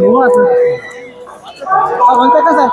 నువ్వు అసలు అంతే కదా సార్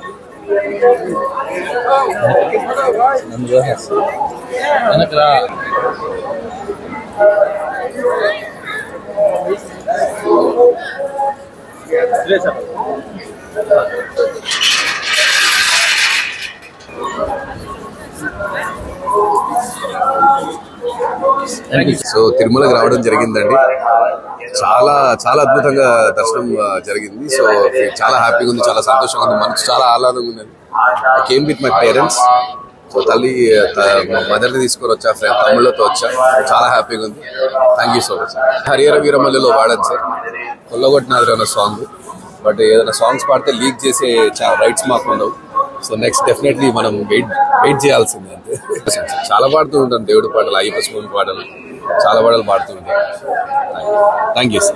వెనకరా సో తిరుమలకి రావడం జరిగిందండి. చాలా చాలా అద్భుతంగా దర్శనం జరిగింది. సో చాలా హ్యాపీగా ఉంది చాలా సంతోషంగా ఉంది. మనసు చాలా ఆహ్లాదంగా ఉంది. Came with my parents so తల్లి మదర్ని తీసుకొని వచ్చా ఫ్రెండ్ తమిళతో వచ్చా. చాలా హ్యాపీగా ఉంది thank you so much Harihara వీరమల్లిలో వాడాను సార్. కొల్లగొట్టినారు అన్న సాంగ్ బట్ ఏదైనా సాంగ్స్ పాడితే లీక్ చేసే రైట్స్ మాకు ఉండవు. సో నెక్స్ట్ డెఫినెట్లీ మనం వెయిట్ వెయిట్ చేయాల్సిందే అంతే. చాలా పాడుతూ ఉంటాను దేవుడి పాటలు అయ్యప్ప స్వామి పాటలు. చాలా పాటలు పాడుతూ థ్యాంక్ యూ సార్